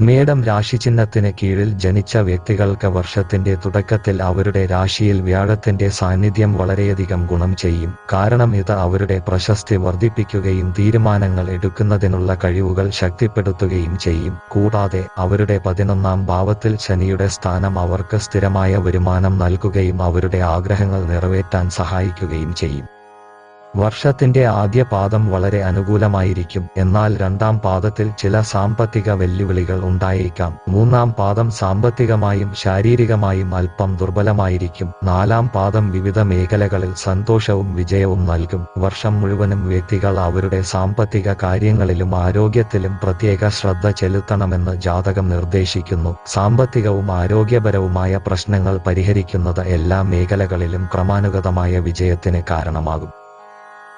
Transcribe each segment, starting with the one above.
മേടം രാശിചിഹ്നത്തിന് കീഴിൽ ജനിച്ച വ്യക്തികൾക്ക് വർഷത്തിന്റെ തുടക്കത്തിൽ അവരുടെ രാശിയിൽ വ്യാഴത്തിന്റെ സാന്നിധ്യം വളരെയധികം ഗുണം ചെയ്യും. കാരണം ഇത് അവരുടെ പ്രശസ്തി വർദ്ധിപ്പിക്കുകയും തീരുമാനങ്ങൾ എടുക്കുന്നതിനുള്ള കഴിവുകൾ ശക്തിപ്പെടുത്തുകയും ചെയ്യും. കൂടാതെ അവരുടെ പതിനൊന്നാം ഭാവത്തിൽ ശനിയുടെ സ്ഥാനം അവർക്ക് സ്ഥിരമായ വരുമാനം നൽകുകയും അവരുടെ ആഗ്രഹങ്ങൾ നിറവേറ്റാൻ സഹായിക്കുകയും ചെയ്യും. വർഷത്തിന്റെ ആദ്യ പാദം വളരെ അനുകൂലമായിരിക്കും. എന്നാൽ രണ്ടാം പാദത്തിൽ ചില സാമ്പത്തിക വെല്ലുവിളികൾ ഉണ്ടായേക്കാം. മൂന്നാം പാദം സാമ്പത്തികമായും ശാരീരികമായും അല്പം ദുർബലമായിരിക്കും. നാലാം പാദം വിവിധ മേഖലകളിൽ സന്തോഷവും വിജയവും നൽകും. വർഷം മുഴുവനും വ്യക്തികൾ അവരുടെ സാമ്പത്തിക കാര്യങ്ങളിലും ആരോഗ്യത്തിലും പ്രത്യേക ശ്രദ്ധ ചെലുത്തണമെന്ന് ജാതകം നിർദ്ദേശിക്കുന്നു. സാമ്പത്തികവും ആരോഗ്യപരവുമായ പ്രശ്നങ്ങൾ പരിഹരിക്കുന്നത് എല്ലാ മേഖലകളിലും ക്രമാനുഗതമായ വിജയത്തിന് കാരണമാകും.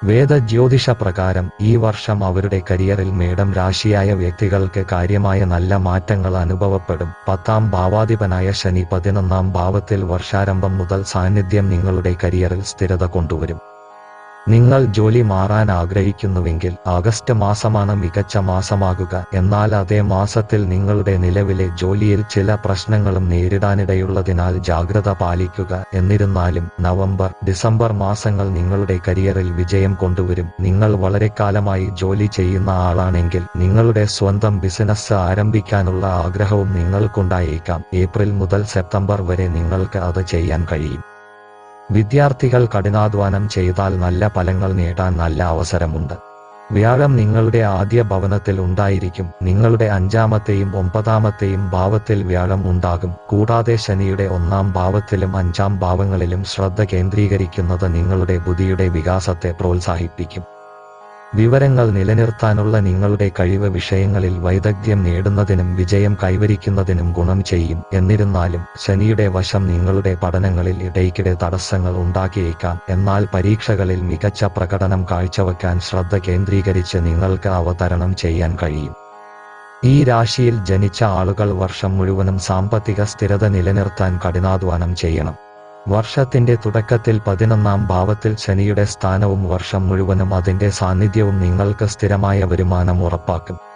വേദ ജ്യോതിഷ പ്രകാരം ഈ വർഷം അവരുടെ കരിയറിൽ മേടം രാശിയായ വ്യക്തികൾക്ക് കാര്യമായ നല്ല മാറ്റങ്ങൾ അനുഭവപ്പെടും. പത്താം ഭാവാധിപനായ ശനി പതിനൊന്നാം ഭാവത്തിൽ വർഷാരംഭം മുതൽ സാന്നിധ്യം നിങ്ങളുടെ കരിയറിൽ സ്ഥിരത കൊണ്ടുവരും. നിങ്ങൾ ജോലി മാറാൻ ആഗ്രഹിക്കുന്നുവെങ്കിൽ ആഗസ്റ്റ് മാസമാണ് മികച്ച മാസമാകുക. എന്നാൽ അതേ മാസത്തിൽ നിങ്ങളുടെ നിലവിലെ ജോലിയിൽ ചില പ്രശ്നങ്ങളും നേരിടാനിടയുള്ളതിനാൽ ജാഗ്രത പാലിക്കുക. എന്നിരുന്നാലും നവംബർ ഡിസംബർ മാസങ്ങൾ നിങ്ങളുടെ കരിയറിൽ വിജയം കൊണ്ടുവരും. നിങ്ങൾ വളരെ കാലമായി ജോലി ചെയ്യുന്ന ആളാണെങ്കിൽ നിങ്ങളുടെ സ്വന്തം ബിസിനസ് ആരംഭിക്കാനുള്ള ആഗ്രഹവും നിങ്ങൾക്കുണ്ടായേക്കാം. ഏപ്രിൽ മുതൽ സെപ്റ്റംബർ വരെ നിങ്ങൾക്ക് അത് ചെയ്യാൻ കഴിയും. വിദ്യാർത്ഥികൾ കഠിനാധ്വാനം ചെയ്താൽ നല്ല ഫലങ്ങൾ നേടാൻ നല്ല അവസരമുണ്ട്. വ്യാഴം നിങ്ങളുടെ ആദ്യ ഭവനത്തിൽ ഉണ്ടായിരിക്കും. നിങ്ങളുടെ അഞ്ചാമത്തെയും ഒമ്പതാമത്തെയും ഭാവത്തിൽ വ്യാഴം ഉണ്ടാകും. കൂടാതെ ശനിയുടെ ഒന്നാം ഭാവത്തിലും അഞ്ചാം ഭാവങ്ങളിലും ശ്രദ്ധ കേന്ദ്രീകരിക്കുന്നത് നിങ്ങളുടെ ബുദ്ധിയുടെ വികാസത്തെ പ്രോത്സാഹിപ്പിക്കും. വിവരങ്ങൾ നിലനിർത്താനുള്ള നിങ്ങളുടെ കഴിവ് വിഷയങ്ങളിൽ വൈദഗ്ധ്യം നേടുന്നതിനും വിജയം കൈവരിക്കുന്നതിനും ഗുണം ചെയ്യും. എന്നിരുന്നാലും ശനിയുടെ വശം നിങ്ങളുടെ പഠനങ്ങളിൽ ഇടയ്ക്കിടെ തടസ്സങ്ങൾ ഉണ്ടാക്കിയേക്കാം. എന്നാൽ പരീക്ഷകളിൽ മികച്ച പ്രകടനം കാഴ്ചവെക്കാൻ ശ്രദ്ധ കേന്ദ്രീകരിച്ച് നിങ്ങൾക്ക് അവതരണം ചെയ്യാൻ കഴിയും. ഈ രാശിയിൽ ജനിച്ച ആളുകൾ വർഷം മുഴുവനും സാമ്പത്തിക സ്ഥിരത നിലനിർത്താൻ കഠിനാധ്വാനം ചെയ്യണം. വർഷത്തിന്റെ തുടക്കത്തിൽ പതിനൊന്നാം ഭാവത്തിൽ ശനിയുടെ സ്ഥാനവും വർഷം മുഴുവനും അതിന്റെ സാന്നിധ്യവും നിങ്ങൾക്ക് സ്ഥിരമായ വരുമാനം ഉറപ്പാക്കും.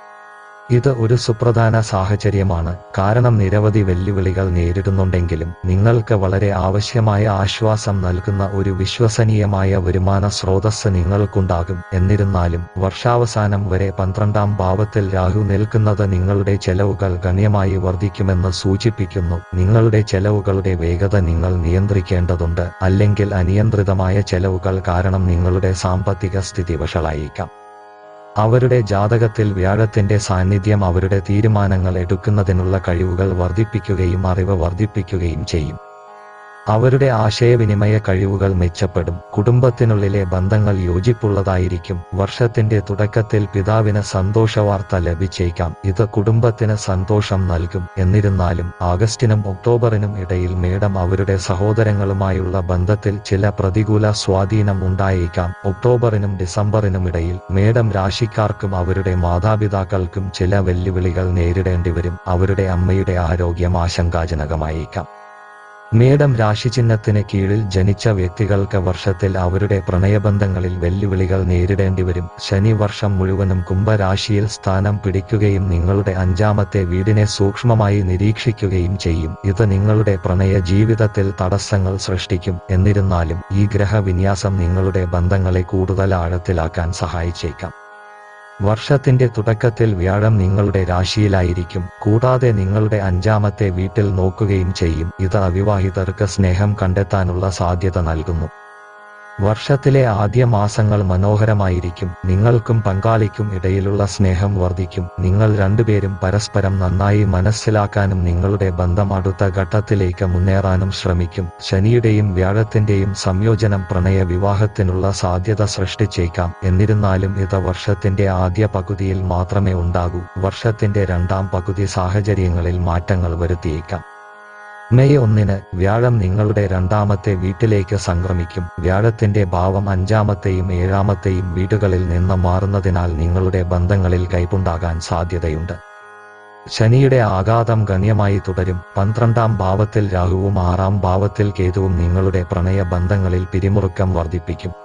ഇത് ഒരു സുപ്രധാന സാഹചര്യമാണ്. കാരണം നിരവധി വെല്ലുവിളികൾ നേരിടുന്നുണ്ടെങ്കിലും നിങ്ങൾക്ക് വളരെ ആവശ്യമായ ആശ്വാസം നൽകുന്ന ഒരു വിശ്വസനീയമായ വരുമാന സ്രോതസ് നിങ്ങൾക്കുണ്ടാകും. എന്നിരുന്നാലും വർഷാവസാനം വരെ പന്ത്രണ്ടാം ഭാവത്തിൽ രാഹു നിൽക്കുന്നത് നിങ്ങളുടെ ചെലവുകൾ ഗണ്യമായി വർദ്ധിക്കുമെന്ന് സൂചിപ്പിക്കുന്നു. നിങ്ങളുടെ ചെലവുകളുടെ വേഗത നിങ്ങൾ നിയന്ത്രിക്കേണ്ടതുണ്ട്. അല്ലെങ്കിൽ അനിയന്ത്രിതമായ ചെലവുകൾ കാരണം നിങ്ങളുടെ സാമ്പത്തിക സ്ഥിതി വഷളായേക്കാം. അവരുടെ ജാതകത്തിൽ വ്യാഴത്തിന്റെ സാന്നിധ്യം അവരുടെ തീരുമാനങ്ങൾ എടുക്കുന്നതിനുള്ള കഴിവുകൾ വർദ്ധിപ്പിക്കുകയും അറിവ് വർദ്ധിപ്പിക്കുകയും ചെയ്യും. അവരുടെ ആശയവിനിമയ കഴിവുകൾ മെച്ചപ്പെടും. കുടുംബത്തിനുള്ളിലെ ബന്ധങ്ങൾ യോജിപ്പുള്ളതായിരിക്കും. വർഷത്തിന്റെ തുടക്കത്തിൽ പിതാവിന് സന്തോഷവാർത്ത ലഭിച്ചേക്കാം. ഇത് കുടുംബത്തിന് സന്തോഷം നൽകും. എന്നിരുന്നാലും ആഗസ്റ്റിനും ഒക്ടോബറിനും ഇടയിൽ മേഡം അവരുടെ സഹോദരങ്ങളുമായുള്ള ബന്ധത്തിൽ ചില പ്രതികൂല സ്വാധീനം ഉണ്ടായേക്കാം. ഒക്ടോബറിനും ഡിസംബറിനും ഇടയിൽ മേഡം രാശിക്കാർക്കും അവരുടെ മാതാപിതാക്കൾക്കും ചില വെല്ലുവിളികൾ നേരിടേണ്ടിവരും. അവരുടെ അമ്മയുടെ ആരോഗ്യം ആശങ്കാജനകമായേക്കാം. മേടം രാശിചിഹ്നത്തിന് കീഴിൽ ജനിച്ച വ്യക്തികൾക്ക് വർഷത്തിൽ അവരുടെ പ്രണയബന്ധങ്ങളിൽ വെല്ലുവിളികൾ നേരിടേണ്ടിവരും ശനി വർഷം മുഴുവനും കുംഭരാശിയിൽ സ്ഥാനം പിടിക്കുകയും നിങ്ങളുടെ അഞ്ചാമത്തെ വീടിനെ സൂക്ഷ്മമായി നിരീക്ഷിക്കുകയും ചെയ്യും. ഇത് നിങ്ങളുടെ പ്രണയ ജീവിതത്തിൽ തടസ്സങ്ങൾ സൃഷ്ടിക്കും. എന്നിരുന്നാലും ഈ ഗ്രഹവിന്യാസം നിങ്ങളുടെ ബന്ധങ്ങളെ കൂടുതൽ ആഴത്തിലാക്കാൻ സഹായിച്ചേക്കാം. വർഷത്തിന്റെ തുടക്കത്തിൽ വ്യാഴം നിങ്ങളുടെ രാശിയിലായിരിക്കും. കൂടാതെ നിങ്ങളുടെ അഞ്ചാമത്തെ വീട്ടിൽ നോക്കുകയും ചെയ്യും. ഇത് അവിവാഹിതർക്ക് സ്നേഹം കണ്ടെത്താനുള്ള സാധ്യത നൽകുന്നു. വർഷത്തിലെ ആദ്യ മാസങ്ങൾ മനോഹരമായിരിക്കും. നിങ്ങൾക്കും പങ്കാളിക്കും ഇടയിലുള്ള സ്നേഹം വർദ്ധിക്കും. നിങ്ങൾ രണ്ടുപേരും പരസ്പരം നന്നായി മനസ്സിലാക്കാനും നിങ്ങളുടെ ബന്ധം അടുത്ത ഘട്ടത്തിലേക്ക് മുന്നേറാനും ശ്രമിക്കും. ശനിയുടെയും വ്യാഴത്തിന്റെയും സംയോജനം പ്രണയ വിവാഹത്തിനുള്ള സാധ്യത സൃഷ്ടിച്ചേക്കാം. എന്നിരുന്നാലും ഇത് വർഷത്തിന്റെ ആദ്യ പകുതിയിൽ മാത്രമേ ഉണ്ടാകൂ. വർഷത്തിന്റെ രണ്ടാം പകുതി സാഹചര്യങ്ങളിൽ മാറ്റങ്ങൾ വരുത്തിയേക്കാം. മെയ് ഒന്നിന് വ്യാഴം നിങ്ങളുടെ രണ്ടാമത്തെ വീട്ടിലേക്ക് സംക്രമിക്കും. വ്യാഴത്തിന്റെ ഭാവം അഞ്ചാമത്തെയും ഏഴാമത്തെയും വീടുകളിൽ നിന്ന് മാറുന്നതിനാൽ നിങ്ങളുടെ ബന്ധങ്ങളിൽ കൈപ്പുണ്ടാകാൻ സാധ്യതയുണ്ട്. ശനിയുടെ ആഘാതം ഗണ്യമായി തുടരും. പന്ത്രണ്ടാം ഭാവത്തിൽ രാഹുവും ആറാം ഭാവത്തിൽ കേതുവും നിങ്ങളുടെ പ്രണയ ബന്ധങ്ങളിൽ പിരിമുറുക്കം വർദ്ധിപ്പിക്കും.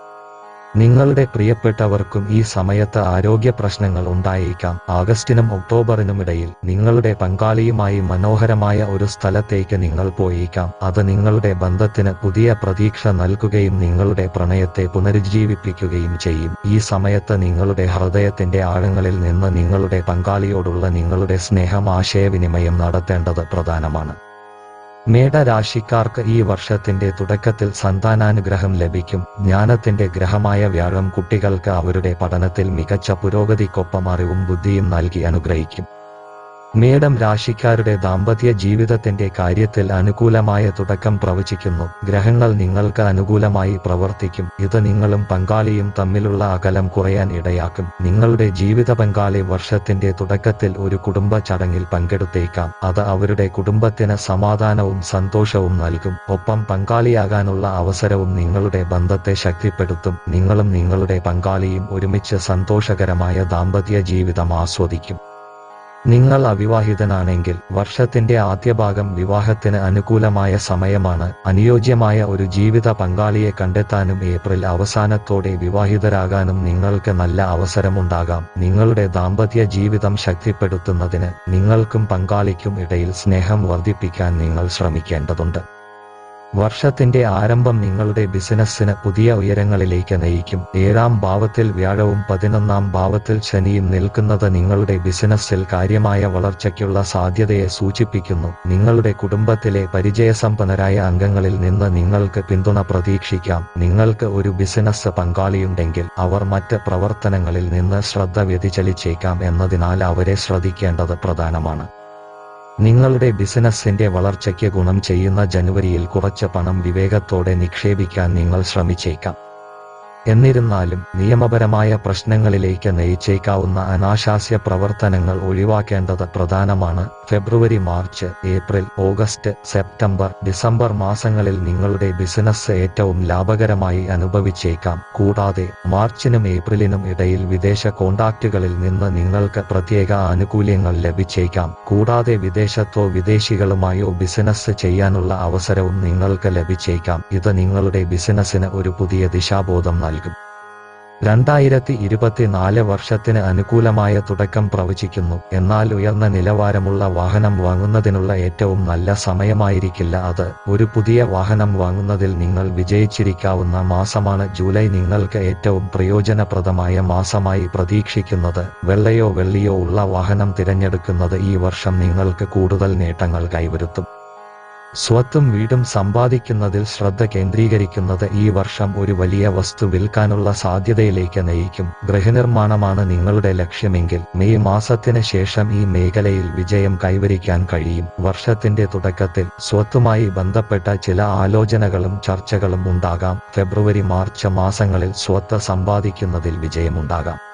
നിങ്ങളുടെ പ്രിയപ്പെട്ടവർക്കും ഈ സമയത്ത് ആരോഗ്യ പ്രശ്നങ്ങൾ ഉണ്ടായേക്കാം. ആഗസ്റ്റിനും ഒക്ടോബറിനും ഇടയിൽ നിങ്ങളുടെ പങ്കാളിയുമായി മനോഹരമായ ഒരു സ്ഥലത്തേക്ക് നിങ്ങൾ പോയേക്കാം. അത് നിങ്ങളുടെ ബന്ധത്തിന് പുതിയ പ്രതീക്ഷ നൽകുകയും നിങ്ങളുടെ പ്രണയത്തെ പുനരുജ്ജീവിപ്പിക്കുകയും ചെയ്യും. ഈ സമയത്ത് നിങ്ങളുടെ ഹൃദയത്തിന്റെ ആഴങ്ങളിൽ നിന്ന് നിങ്ങളുടെ പങ്കാളിയോടുള്ള നിങ്ങളുടെ സ്നേഹം ആശയവിനിമയം നടത്തേണ്ടത് പ്രധാനമാണ്. മേടരാശിക്കാർക്ക് ഈ വർഷത്തിന്റെ തുടക്കത്തിൽ സന്താനാനുഗ്രഹം ലഭിക്കും. ജ്ഞാനത്തിന്റെ ഗ്രഹമായ വ്യാഴം കുട്ടികൾക്ക് അവരുടെ പഠനത്തിൽ മികച്ച പുരോഗതിക്കൊപ്പം അറിവും ബുദ്ധിയും നൽകി അനുഗ്രഹിക്കും. മേടം രാശിക്കാരുടെ ദാമ്പത്യ ജീവിതത്തിന്റെ കാര്യത്തിൽ അനുകൂലമായ തുടക്കം പ്രവചിക്കുന്നു. ഗ്രഹങ്ങൾ നിങ്ങൾക്ക് അനുകൂലമായി പ്രവർത്തിക്കും. ഇത് നിങ്ങളും പങ്കാളിയും തമ്മിലുള്ള അകലം കുറയാൻ ഇടയാക്കും. നിങ്ങളുടെ ജീവിത പങ്കാളി വർഷത്തിന്റെ തുടക്കത്തിൽ ഒരു കുടുംബ ചടങ്ങിൽ പങ്കെടുത്തേക്കാം. അത് അവരുടെ കുടുംബത്തിന് സമാധാനവും സന്തോഷവും നൽകും. ഒപ്പം പങ്കാളിയാകാനുള്ള അവസരവും നിങ്ങളുടെ ബന്ധത്തെ ശക്തിപ്പെടുത്തും. നിങ്ങളും നിങ്ങളുടെ പങ്കാളിയും ഒരുമിച്ച് സന്തോഷകരമായ ദാമ്പത്യ ജീവിതം ആസ്വദിക്കും. നിങ്ങൾ അവിവാഹിതനാണെങ്കിൽ വർഷത്തിന്റെ ആദ്യ ഭാഗം വിവാഹത്തിന് അനുകൂലമായ സമയമാണ്. അനുയോജ്യമായ ഒരു ജീവിത പങ്കാളിയെ കണ്ടെത്താനും ഏപ്രിൽ അവസാനത്തോടെ വിവാഹിതരാകാനും നിങ്ങൾക്ക് നല്ല അവസരമുണ്ടാകാം. നിങ്ങളുടെ ദാമ്പത്യ ജീവിതം ശക്തിപ്പെടുത്തുന്നതിന് നിങ്ങൾക്കും പങ്കാളിക്കും ഇടയിൽ സ്നേഹം വർദ്ധിപ്പിക്കാൻ നിങ്ങൾ ശ്രമിക്കേണ്ടതുണ്ട്. വർഷത്തിന്റെ ആരംഭം നിങ്ങളുടെ ബിസിനസ്സിന് പുതിയ ഉയരങ്ങളിലേക്ക് നയിക്കും. ഏഴാം ഭാവത്തിൽ വ്യാഴവും പതിനൊന്നാം ഭാവത്തിൽ ശനിയും നിൽക്കുന്നത് നിങ്ങളുടെ ബിസിനസ്സിൽ കാര്യമായ വളർച്ചയ്ക്കുള്ള സാധ്യതയെ സൂചിപ്പിക്കുന്നു. നിങ്ങളുടെ കുടുംബത്തിലെ പരിചയസമ്പന്നരായ അംഗങ്ങളിൽ നിന്ന് നിങ്ങൾക്ക് പിന്തുണ പ്രതീക്ഷിക്കാം. നിങ്ങൾക്ക് ഒരു ബിസിനസ് പങ്കാളിയുണ്ടെങ്കിൽ അവർ മറ്റ് പ്രവർത്തനങ്ങളിൽ നിന്ന് ശ്രദ്ധ വ്യതിചലിച്ചേക്കാം എന്നതിനാൽ അവരെ ശ്രദ്ധിക്കേണ്ടത് പ്രധാനമാണ്. നിങ്ങളുടെ ബിസിനസ്സിന്റെ വളർച്ചയ്ക്ക് ഗുണം ചെയ്യുന്ന ജനുവരിയിൽ കുറച്ച് പണം വിവേകത്തോടെ നിക്ഷേപിക്കാൻ നിങ്ങൾ ശ്രമിച്ചേക്കാം. എന്നിരുന്നാലും നിയമപരമായ പ്രശ്നങ്ങളിലേക്ക് നയിച്ചേക്കാവുന്ന അനാശാസ്യ പ്രവർത്തനങ്ങൾ ഒഴിവാക്കേണ്ടത് പ്രധാനമാണ്. February March April August September December മാസങ്ങളിൽ നിങ്ങളുടെ ബിസിനസ് ഏറ്റവും ലാഭകരമായി അനുഭവിച്ചേക്കാം. കൂടാതെ മാർച്ചിനും ഏപ്രിലിനും ഇടയിൽ വിദേശ കോണ്ടാക്റ്റുകളിൽ നിന്ന് നിങ്ങൾക്ക് പ്രത്യേക ആനുകൂല്യങ്ങൾ ലഭിച്ചേക്കാം. കൂടാതെ വിദേശത്തോ വിദേശികളുമായോ ബിസിനസ് ചെയ്യാനുള്ള അവസരവും നിങ്ങൾക്ക് ലഭിച്ചേക്കാം. ഇത് നിങ്ങളുടെ ബിസിനസ്സിന് ഒരു പുതിയ ദിശാബോധം നൽകും. രണ്ടായിരത്തി ഇരുപത്തിനാല് വർഷത്തിന് അനുകൂലമായ തുടക്കം പ്രവചിക്കുന്നു. എന്നാൽ ഉയർന്ന നിലവാരമുള്ള വാഹനം വാങ്ങുന്നതിനുള്ള ഏറ്റവും നല്ല സമയമായിരിക്കില്ല അത്. ഒരു പുതിയ വാഹനം വാങ്ങുന്നതിൽ നിങ്ങൾ വിജയിച്ചിരിക്കാവുന്ന മാസമാണ് ജൂലൈ നിങ്ങൾക്ക് ഏറ്റവും പ്രയോജനപ്രദമായ മാസമായി പ്രതീക്ഷിക്കുന്നത്. വെള്ളയോ വെള്ളിയോ ഉള്ള വാഹനം തിരഞ്ഞെടുക്കുന്നത് ഈ വർഷം നിങ്ങൾക്ക് കൂടുതൽ നേട്ടങ്ങൾ കൈവരുത്തും. സ്വത്തും വീടും സമ്പാദിക്കുന്നതിൽ ശ്രദ്ധ കേന്ദ്രീകരിക്കുന്നത് ഈ വർഷം ഒരു വലിയ വസ്തു വിൽക്കാനുള്ള സാധ്യതയിലേക്ക് നയിക്കും. ഗൃഹനിർമ്മാണമാണ് നിങ്ങളുടെ ലക്ഷ്യമെങ്കിൽ മെയ് മാസത്തിന് ശേഷം ഈ മേഖലയിൽ വിജയം കൈവരിക്കാൻ കഴിയും. വർഷത്തിന്റെ തുടക്കത്തിൽ സ്വത്തുമായി ബന്ധപ്പെട്ട ചില ആലോചനകളും ചർച്ചകളും ഉണ്ടാകാം. ഫെബ്രുവരി മാർച്ച് മാസങ്ങളിൽ സ്വത്ത് സമ്പാദിക്കുന്നതിൽ വിജയമുണ്ടാകാം.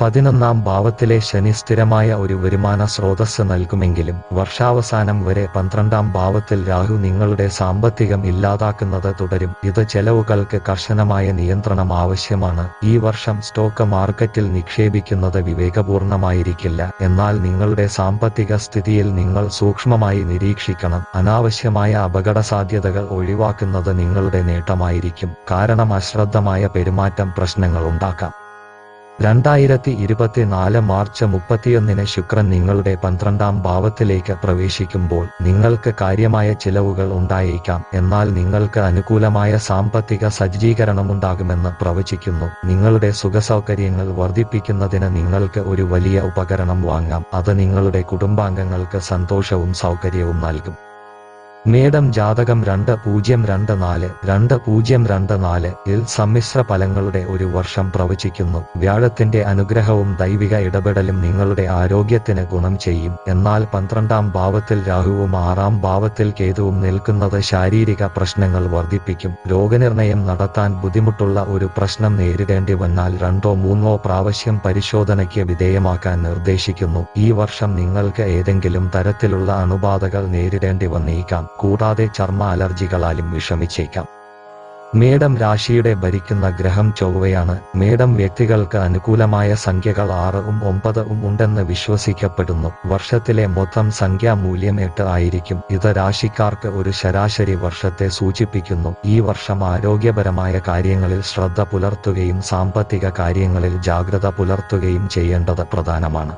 പതിനൊന്നാം ഭാവത്തിലെ ശനി സ്ഥിരമായ ഒരു വരുമാന സ്രോതസ് നൽകുമെങ്കിലും വർഷാവസാനം വരെ പന്ത്രണ്ടാം ഭാവത്തിൽ രാഹു നിങ്ങളുടെ സാമ്പത്തികം ഇല്ലാതാക്കുന്നത് തുടരും. ഇത് ചെലവുകൾക്ക് കർശനമായ നിയന്ത്രണം ആവശ്യമാണ്. ഈ വർഷം സ്റ്റോക്ക് മാർക്കറ്റിൽ നിക്ഷേപിക്കുന്നത് വിവേകപൂർണമായിരിക്കില്ല. എന്നാൽ നിങ്ങളുടെ സാമ്പത്തിക സ്ഥിതിയിൽ നിങ്ങൾ സൂക്ഷ്മമായി നിരീക്ഷിക്കണം. അനാവശ്യമായ അപകട സാധ്യതകൾ ഒഴിവാക്കുന്നത് നിങ്ങളുടെ നേട്ടമായിരിക്കും. കാരണം അശ്രദ്ധമായ പെരുമാറ്റം പ്രശ്നങ്ങൾ ഉണ്ടാക്കാം. രണ്ടായിരത്തി ഇരുപത്തിനാല് മാർച്ച് മുപ്പത്തിയൊന്നിന് ശുക്രൻ നിങ്ങളുടെ പന്ത്രണ്ടാം ഭാവത്തിലേക്ക് പ്രവേശിക്കുമ്പോൾ നിങ്ങൾക്ക് കാര്യമായ ചിലവുകൾ ഉണ്ടായേക്കാം. എന്നാൽ നിങ്ങൾക്ക് അനുകൂലമായ സാമ്പത്തിക സജ്ജീകരണമുണ്ടാകുമെന്ന് പ്രവചിക്കുന്നു. നിങ്ങളുടെ സുഖസൗകര്യങ്ങൾ വർദ്ധിപ്പിക്കുന്നതിന് നിങ്ങൾക്ക് ഒരു വലിയ ഉപകരണം വാങ്ങാം. അത് നിങ്ങളുടെ കുടുംബാംഗങ്ങൾക്ക് സന്തോഷവും സൗകര്യവും നൽകും. മേടം ജാതകം രണ്ട് പൂജ്യം രണ്ട് നാല് രണ്ട് പൂജ്യം രണ്ട് നാല് ഇൽ സമ്മിശ്ര ഫലങ്ങളുടെ ഒരു വർഷം പ്രവചിക്കുന്നു. വ്യാഴത്തിന്റെ അനുഗ്രഹവും ദൈവിക ഇടപെടലും നിങ്ങളുടെ ആരോഗ്യത്തിന് ഗുണം ചെയ്യും. എന്നാൽ പന്ത്രണ്ടാം ഭാവത്തിൽ രാഹുവും ആറാം ഭാവത്തിൽ കേതുവും നിൽക്കുന്നത് ശാരീരിക പ്രശ്നങ്ങൾ വർദ്ധിപ്പിക്കും. രോഗനിർണയം നടത്താൻ ബുദ്ധിമുട്ടുള്ള ഒരു പ്രശ്നം നേരിടേണ്ടി വന്നാൽ രണ്ടോ മൂന്നോ പ്രാവശ്യം പരിശോധനയ്ക്ക് വിധേയമാക്കാൻ നിർദ്ദേശിക്കുന്നു. ഈ വർഷം നിങ്ങൾക്ക് ഏതെങ്കിലും തരത്തിലുള്ള അണുബാധകൾ നേരിടേണ്ടി വന്നേക്കാം. കൂടാതെ ചർമ്മ അലർജികളാലും വിഷമിച്ചേക്കാം. മേടം രാശിയുടെ ഭരിക്കുന്ന ഗ്രഹം ചൊവ്വയാണ്. മേടം വ്യക്തികൾക്ക് അനുകൂലമായ സംഖ്യകൾ ആറും ഒമ്പതും ഉണ്ടെന്ന് വിശ്വസിക്കപ്പെടുന്നു. വർഷത്തിലെ മൊത്തം സംഖ്യാ മൂല്യം എട്ട് ആയിരിക്കും. ഇത് രാശിക്കാർക്ക് ഒരു ശരാശരി വർഷത്തെ സൂചിപ്പിക്കുന്നു. ഈ വർഷം ആരോഗ്യപരമായ കാര്യങ്ങളിൽ ശ്രദ്ധ പുലർത്തുകയും സാമ്പത്തിക കാര്യങ്ങളിൽ ജാഗ്രത പുലർത്തുകയും ചെയ്യേണ്ടത് പ്രധാനമാണ്.